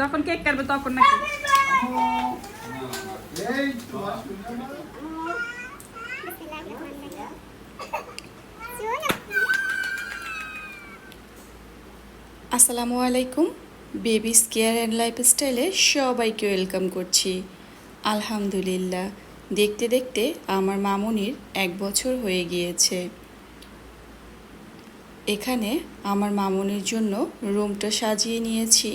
যখন কেক কাটবে তখন নাকি। আসসালামু আলাইকুম। বেবিস কেয়ার অ্যান্ড লাইফস্টাইলে সবাইকে ওয়েলকাম করছি। আলহামদুলিল্লাহ। দেখতে দেখতে আমার মামুনির এক বছর হয়ে গিয়েছে। এখানে আমার মামুনির জন্য রুমটা সাজিয়ে নিয়েছি।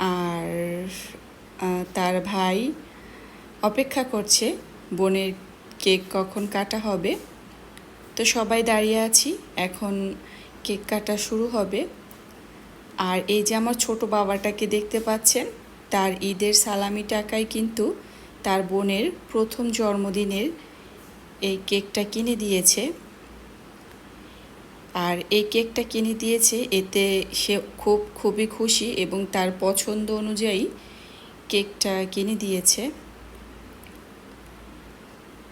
আর তার ভাই অপেক্ষা করছে বোনের কেক কখন কাটা হবে। তো সবাই দাঁড়িয়ে আছি, এখন কেক কাটা শুরু হবে। আর এই যে আমার ছোট বাবাটাকে দেখতে পাচ্ছেন, তার ঈদের সালামি টাকায় কিন্তু তার বোনের প্রথম জন্মদিনের এই কেকটা কিনে দিয়েছে। আর এই কেকটা কিনে দিয়েছে, এতে সে খুব, খুবই খুশি এবং তার পছন্দ অনুযায়ী কেকটা কিনে দিয়েছে।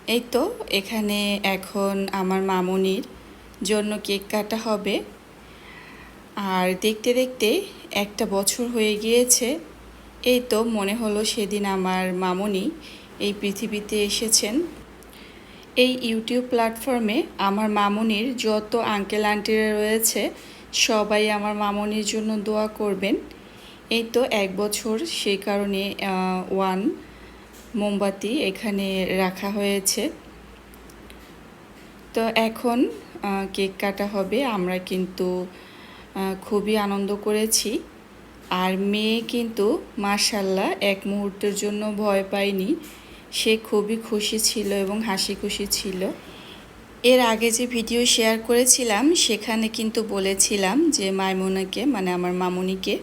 এই তো, এখানে এখন আমার মামনির জন্য কেক কাটা হবে। আর দেখতে দেখতে একটা বছর হয়ে গিয়েছে। এই তো, মনে হলো সেদিন আমার মামনি এই পৃথিবীতে এসেছেন। এই ইউটিউব প্ল্যাটফর্মে আমার মামনির যত আঙ্কেল আন্টিরা রয়েছে, সবাই আমার মামনির জন্য দোয়া করবেন। এই তো এক বছর সেই কারণে ওয়ান মোমবাতি এখানে রাখা হয়েছে। তো এখন কেক কাটা হবে। আমরা কিন্তু খুবই আনন্দ করেছি। আর মেয়ে কিন্তু মার্শাল্লাহ এক মুহূর্তের জন্য ভয় পায়নি। সে খুবই খুশি ছিল এবং হাসি খুশি ছিল। এর আগে যে ভিডিও শেয়ার করেছিলাম সেখানে কিন্তু বলেছিলাম যে মাইমুনাকে মানে আমার মামুনিকে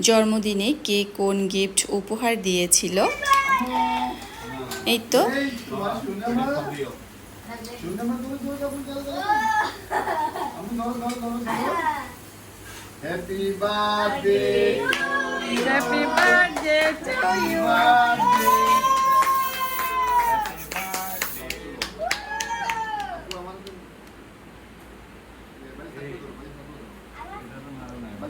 জন্মদিনে কে কোন গিফট উপহার দিয়েছিল। এই তো। এই তো শুনলাম না। শুনলাম না, টু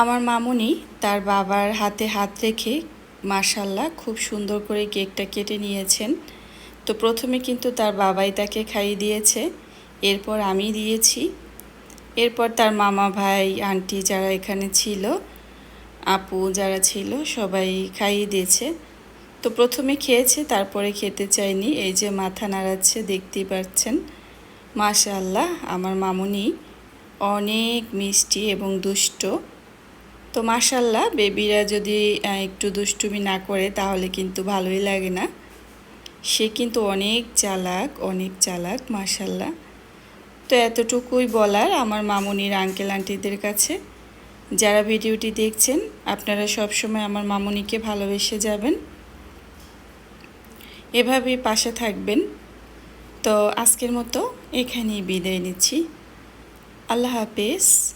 আমার মামুনি তার বাবার হাতে হাত রেখে মাশাল্লাহ খুব সুন্দর করে কেকটা কেটে নিয়েছেন। তো প্রথমে কিন্তু তার বাবাই তাকে খাইয়ে দিয়েছে। এরপর আমি দিয়েছি। এরপর তার মামা ভাই, আন্টি যারা এখানে ছিল, আপু যারা ছিল, সবাই খাইয়ে দিয়েছে। তো প্রথমে খেয়েছে, তারপরে খেতে চায়নি এই যে মাথা নাড়াচ্ছে, দেখতেই পাচ্ছেন। মাশাল্লাহ, আমার মামুনি অনেক মিষ্টি এবং দুষ্ট। তো মাশাল্লাহ বেবিরা যদি একটু দুষ্টুমি না করে তাহলে কিন্তু ভালোই লাগে না। সে কিন্তু অনেক চালাক অনেক চালাক মাশাল্লাহ তো এতটুকুই বলার আমার মামুনির আঙ্কেল আন্টিদের কাছে। যারা ভিডিওটি দেখছেন, আপনারা সবসময় আমার মামুনিকে ভালোবেসে যাবেন। এভাবেই পাশে থাকবেন। তো আজকের মতো এখানেই বিদায় নিচ্ছি। আল্লাহ হাফেজ।